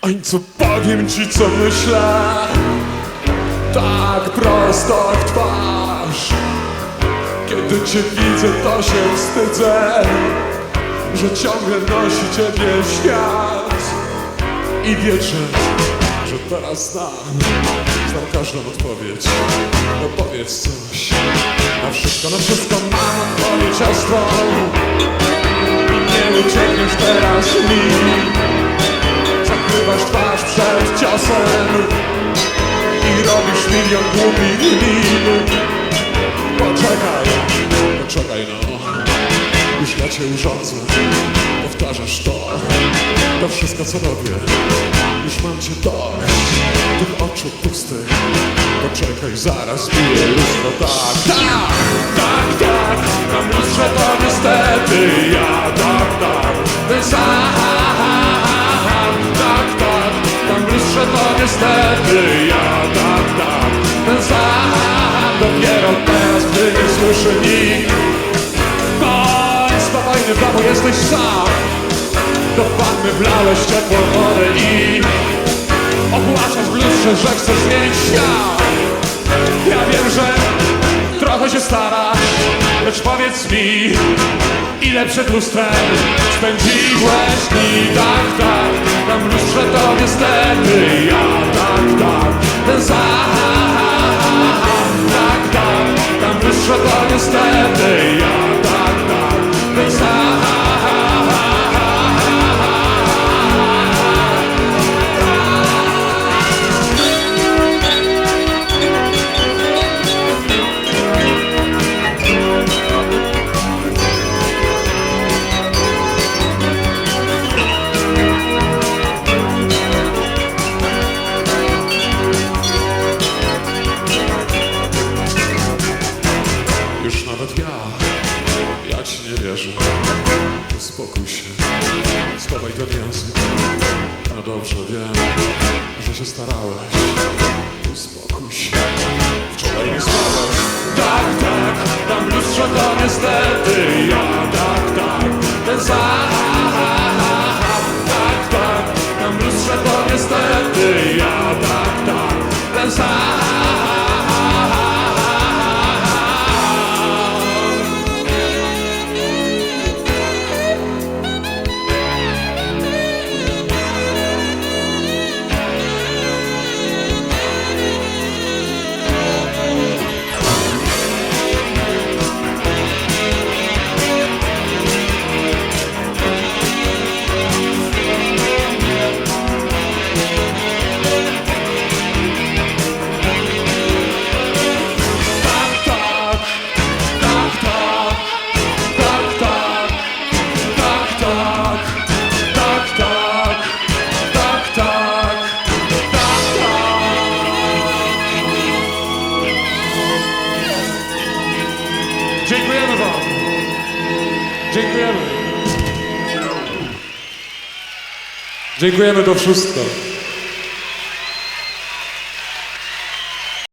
końcu powiem ci co myślę. Tak prosto w twarz. Kiedy cię widzę to się wstydzę Że ciągle nosi ciebie świat. I wierzę, że teraz znam Znam każdą odpowiedź. No powiedz coś. Na wszystko, na wszystko mam odpowiedź ostrą. Nie uciekniesz teraz mi Zakrywasz twarz przed ciosem I robisz milion głupich min Poczekaj, poczekaj no. Już ja cię urządzę Powtarzasz to. To wszystko co robię Już mam cię dość. Tych oczu pustych Poczekaj, zaraz biję lustro. Tak, tak, tak, tak słyszy nikt spokojny, w domu jesteś sam. Do wanny wlałeś ciepłą wodę i Ogłaszasz w lustrze, że chcesz zmienić świat. Ja wiem, że trochę się starasz Lecz powiedz mi Ile przed lustrem spędziłeś dni? Tak, tak, tam lustrze to niestety ja Tak, tak, ten sam Już está staje Już nawet ja, ja ci nie wierzę. Uspokój się, schowaj ten język. No dobrze, wiem, że się starałeś. Uspokój się, wczoraj nie spałeś. Tak, tak, tam w lustrze to niestety ja. Dziękujemy wam. Dziękujemy. Dziękujemy to wszystko.